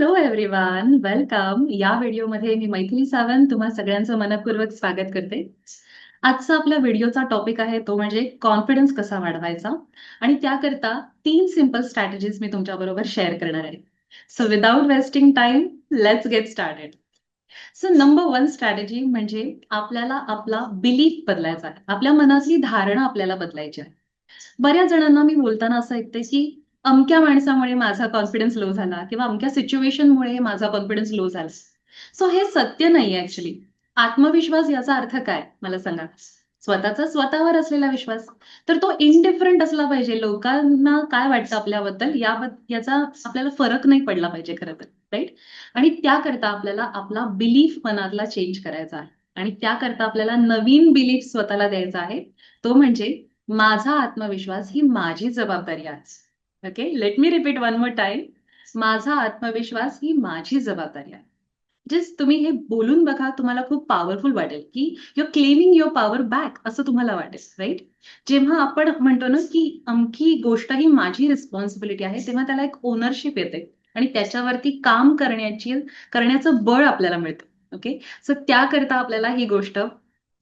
Hello everyone welcome या व्हिडिओमध्ये मी मैथिली सावंत तुम्हा सगळ्यांचं मनपूर्वक स्वागत करते. आजचा आपल्या व्हिडिओचा टॉपिक आहे तो म्हणजे कॉन्फिडन्स कसा वाढवायचा? आणि त्याकरता तीन सिंपल स्ट्रॅटेजीज मी तुमच्या बरोबर शेअर करणार आहे. So without wasting time let's get started so number one strategy म्हणजे आपल्याला आपला बिलीफ बदलायचा आहे. आपल्या मनातली धारणा आपल्याला बदलायची आहे. बऱ्याच जणांना मी बोलताना असं ऐकते की अमक्या माणसामुळे माझा कॉन्फिडन्स लो झाला किंवा अमक्या सिच्युएशनमुळे माझा कॉन्फिडन्स लो झाला. सो हे सत्य नाहीये ऍक्च्युली आत्मविश्वास याचा अर्थ काय? मला सांगा. स्वतःचा स्वतःवर असलेला विश्वास. तर तो इनडिफरंट असला पाहिजे. लोकांना काय वाटतं आपल्याबद्दल? याचा आपल्याला फरक नाही पडला पाहिजे खरं तर राईट आणि त्याकरता आपल्याला आपला बिलीफ मनातला चेंज करायचा आहे. आणि त्याकरता आपल्याला नवीन बिलीफ स्वतःला द्यायचा आहे. तो म्हणजे माझा आत्मविश्वास ही माझी जबाबदारी आहे. Okay let me repeat one more time माझा आत्मविश्वास ही माझी जबाबदारी आहे. जस्ट तुम्ही हे बोलून बघा तुम्हाला खूप पॉवरफुल वाटेल की your claiming your power back असं तुम्हाला वाटेल राईट जेव्हा आपण म्हणतो ना की अमकी गोष्ट ही माझी रिस्पॉन्सिबिलिटी आहे तेव्हा त्याला एक ओनरशिप येते. आणि त्याच्यावरती काम करण्याची करण्याचं बळ आपल्याला मिळतं. ओके सो त्याकरता आपल्याला ही गोष्ट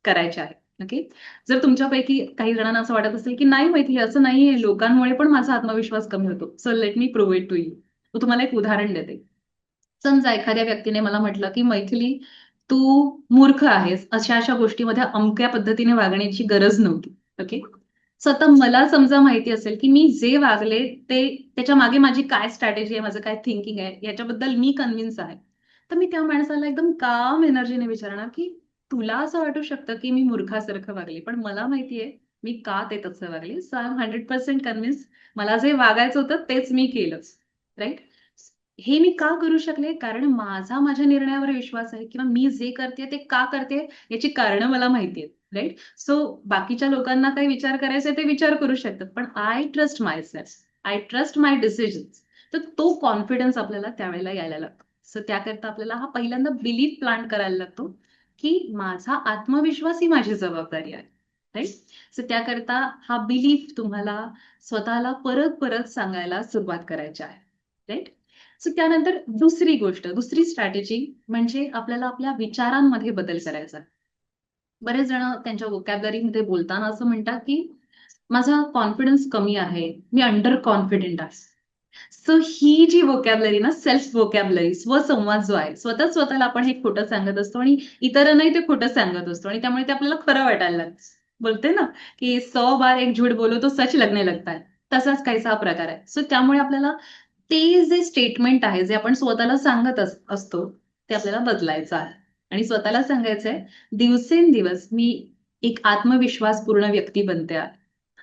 करायची आहे. ओके जर तुमच्यापैकी काही जणांना असं वाटत असेल की नाही माहिती असं नाहीये लोकांमुळे पण माझा आत्मविश्वास कमी होतो. So let me prove it to you तुम्हाला एक उदाहरण देते. समजा एखाद्या व्यक्तीने मला म्हटलं की मैथिली तू मूर्ख आहेस. अशा अशा गोष्टीमध्ये अमक्या पद्धतीने वागण्याची गरज नव्हती. ओके सो आता मला समजा माहिती असेल की मी जे वागले ते त्याच्यामागे माझी काय स्ट्रॅटेजी आहे माझं काय थिंकिंग आहे याच्याबद्दल मी कन्व्हिन्स आहे. तर मी त्या माणसाला एकदम काम एनर्जीने विचारणार की तुला असं वाटू शकतं की मी मूर्खासारखं वागली पण मला माहितीये मी का ते तसं वागले? So I am hundred percent convince मला जे वागायचं होतं तेच मी केलं राईट हे मी का करू शकले? कारण माझा माझ्या निर्णयावर विश्वास आहे किंवा मी जे करते ते का करते याची कारण मला माहिती आहेत राईट सो बाकीच्या लोकांना काही विचार करायचे ते विचार करू शकतात पण I trust myself I trust my decision तर तो कॉन्फिडन्स आपल्याला त्यावेळेला यायला लागतो. सो त्याकरता आपल्याला हा पहिल्यांदा बिलीफ प्लांट करायला लागतो. की माझा आत्मविश्वास ही माझी जबाबदारी आहे. राईट सो त्याकरता हा बिलीफ तुम्हाला स्वतःला परत परत सांगायला सुरुवात करायची आहे. राईट सो त्यानंतर दुसरी गोष्ट दुसरी स्ट्रॅटेजी म्हणजे आपल्याला आपल्या विचारांमध्ये बदल करायचा बरेच जण त्यांच्या वोकॅबलरीमध्ये बोलताना असं म्हणतात की माझा कॉन्फिडन्स कमी आहे. मी अंडर कॉन्फिडेंट आहे. सो ही जी वोकॅबलरी ना सेल्फ वोकॅबलरी स्वसंवाद जो आहे स्वतः स्वतःला आपण हे खोटं सांगत असतो आणि इतरांनाही ते खोटं सांगत असतो आणि त्यामुळे ते आपल्याला खरं वाटायला लागतं. बोलते ना की सौ बार एक झूठ बोलो तो सच लगने लगता है. तसाच काहीसा हा प्रकार आहे. सो त्यामुळे आपल्याला ते जे स्टेटमेंट आहे जे आपण स्वतःला सांगत असतो ते आपल्याला बदलायचं आहे. आणि स्वतःला सांगायचंय दिवसेंदिवस मी एक आत्मविश्वासपूर्ण व्यक्ती बनते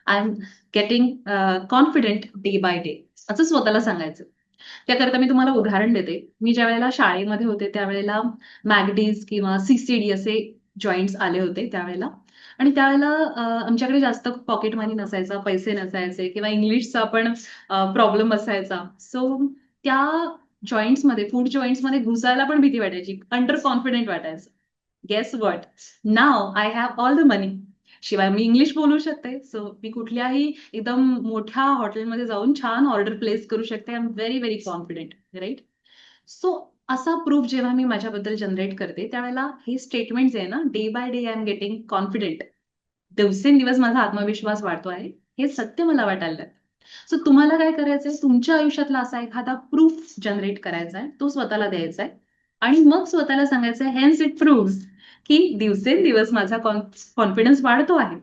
I am getting confident day by day असं स्वतःला सांगायचं. त्याकरता मी तुम्हाला उदाहरण देते. मी ज्या वेळेला शाळेमध्ये होते त्यावेळेला मॅगडीज किंवा सीसीडी असे जॉईंट्स आले होते त्यावेळेला. आणि त्यावेळेला आमच्याकडे जास्त पॉकेट मनी नसायचा पैसे नसायचे किंवा इंग्लिशचा पण प्रॉब्लेम असायचा. सो त्या जॉईंट्समध्ये फूड जॉईंट्समध्ये घुसायला पण भीती वाटायची. अंडर कॉन्फिडेंट वाटायचं. Guess what now I have all the money शिवाय मी इंग्लिश बोलू शकते. सो मी कुठल्याही एकदम मोठ्या हॉटेलमध्ये जाऊन छान ऑर्डर प्लेस करू शकते. I am very very confident right so असा प्रूफ जेव्हा मी माझ्याबद्दल जनरेट करते त्यावेळेला हे स्टेटमेंट जे आहे ना day by day I am getting confident दिवसेंदिवस माझा आत्मविश्वास वाढतो आहे. हे सत्य मला वाटायला सो तुम्हाला काय करायचंय? तुमच्या आयुष्यातला असा एखादा प्रूफ जनरेट करायचा आहे तो स्वतःला द्यायचा आहे आणि मग स्वतःला सांगायचं हेन्स इट प्रूव्ह की दिवसेंदिवस माझा कॉन्फिडन्स वाढतो आहे.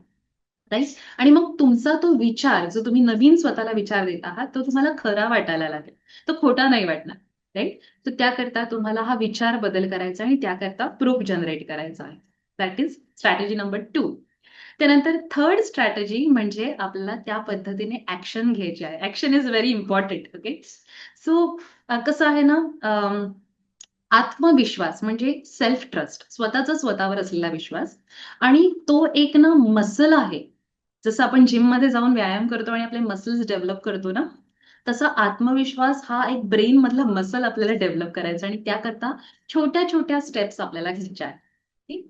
राईट आणि मग तुमचा तो विचार जो तुम्ही नवीन स्वतःला विचार देत आहात तो तुम्हाला खरा वाटायला लागेल. तो खोटा नाही वाटणार. राईट तर त्याकरता तुम्हाला हा विचार बदल करायचा आणि त्याकरता प्रूफ जनरेट करायचा आहे. That is strategy number two त्यानंतर थर्ड स्ट्रॅटेजी म्हणजे आपल्याला त्या पद्धतीने ऍक्शन घ्यायची आहे. Action is very important okay so कसं आहे ना आत्मविश्वास म्हणजे सेल्फ ट्रस्ट स्वतःचा स्वतःवर असलेला विश्वास. आणि तो एक ना मसल आहे. जसं आपण जिममध्ये जाऊन व्यायाम करतो आणि आपले मसल्स डेव्हलप करतो ना तसा आत्मविश्वास हा एक ब्रेन मधला मसल आपल्याला डेव्हलप करायचा आणि त्याकरता छोट्या छोट्या स्टेप्स आपल्याला घ्यायच्या आहेत.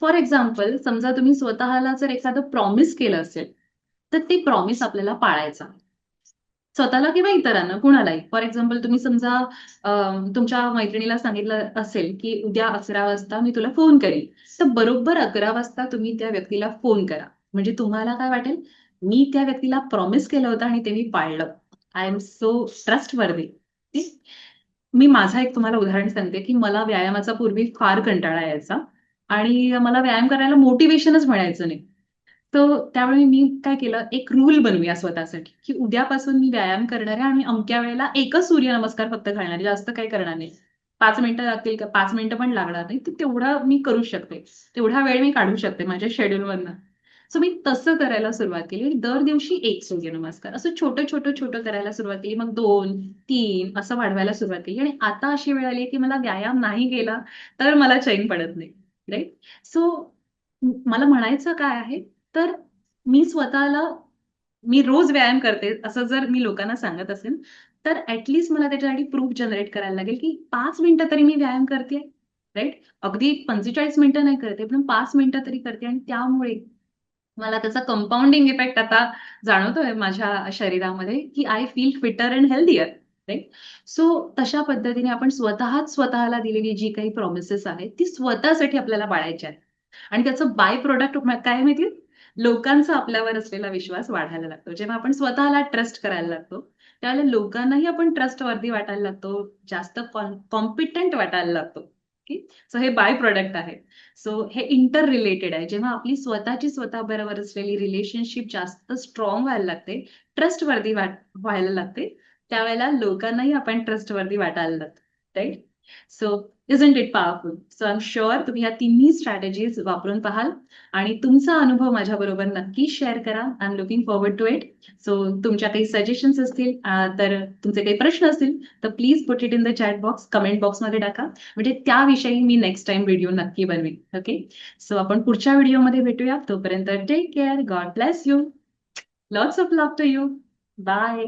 फॉर एक्झाम्पल समजा तुम्ही स्वतःला जर एखादं प्रॉमिस केलं असेल तर ते प्रॉमिस आपल्याला पाळायचा स्वतःला किंवा इतरांना कुणालाही. फॉर एक्झाम्पल तुम्ही समजा तुमच्या मैत्रिणीला सांगितलं असेल की उद्या अकरा वाजता मी तुला फोन करेन. तर बरोबर अकरा वाजता तुम्ही त्या व्यक्तीला फोन करा. म्हणजे तुम्हाला काय वाटेल? मी त्या व्यक्तीला प्रॉमिस केलं होतं आणि ते मी पाळलं. आय एम सो ट्रस्ट वर्दी मी माझा एक तुम्हाला उदाहरण सांगते की मला व्यायामाचा पूर्वी फार कंटाळा यायचा. आणि मला व्यायाम करायला मोटिवेशनच म्हणायचं नाही. तर त्यावेळी मी काय केलं? एक रूल बनवूया स्वतःसाठी की उद्यापासून मी व्यायाम करणार आहे आणि अमक्या वेळेला एकच सूर्यनमस्कार फक्त घालणार आहे. जास्त काही करणार नाही. पाच मिनिटं लागतील का? पाच मिनिटं पण लागणार नाही. तर तेवढा मी करू शकते. तेवढा वेळ मी काढू शकते माझ्या शेड्यूलमधनं सो मी तसं करायला सुरुवात केली आणि दर दिवशी एक सूर्यनमस्कार. असं छोटं छोटं छोटं करायला सुरुवात केली. मग दोन तीन असं वाढवायला सुरुवात केली. आणि आता अशी वेळ आली की मला व्यायाम नाही केला तर मला चैन पडत नाही. राईट सो मला म्हणायचं काय आहे? तर मी स्वतःला मी रोज व्यायाम करते असं जर मी लोकांना सांगत असेल तर ऍटलिस्ट मला त्याच्यासाठी प्रूफ जनरेट करायला लागेल की पाच मिनिटं तरी मी व्यायाम करते राईट अगदी पंचेचाळीस मिनिटं नाही करते पण पाच मिनिटं तरी करते आणि त्यामुळे मला त्याचा कंपाऊंडिंग इफेक्ट आता जाणवतोय माझ्या शरीरामध्ये की I feel fitter and healthier right so तशा पद्धतीने आपण स्वतःच स्वतःला दिलेली जी काही प्रॉमिसेस आहेत ती स्वतःसाठी आपल्याला पाळायची आहेत. आणि त्याचं बाय प्रोडक्ट काय माहिती लोकांचा आपल्यावर असलेला विश्वास वाढायला लागतो. जेव्हा आपण स्वतःला ट्रस्ट करायला लागतो त्यावेळेला लोकांनाही आपण ट्रस्टवरती वाटायला लागतो जास्त कॉम्पिटंट वाटायला लागतो. सो हे बाय प्रोडक्ट आहे. सो हे इंटर रिलेटेड आहे. जेव्हा आपली स्वतःची स्वतः बरोबर असलेली रिलेशनशिप जास्त स्ट्रॉंग व्हायला लागते ट्रस्टवरती वाट व्हायला लागते त्यावेळेला लोकांनाही आपण ट्रस्टवरती वाटायला लागतो. Right so isn't it powerful so I am sure तुम्ही या तिन्ही स्ट्रॅटेजीज वापरून पाहाल आणि तुमचा अनुभव माझ्याबरोबर नक्की शेअर करा. I am looking forward to it so तुमच्या काही सजेशन्स असतील तर तुमचे काही प्रश्न असतील तर please put it in the chat box comment बॉक्समध्ये टाका. म्हणजे त्याविषयी मी नेक्स्ट टाइम व्हिडिओ नक्की बनवेन. ओके सो आपण पुढच्या व्हिडिओमध्ये भेटूया. तोपर्यंत take care God bless you lots of love to you bye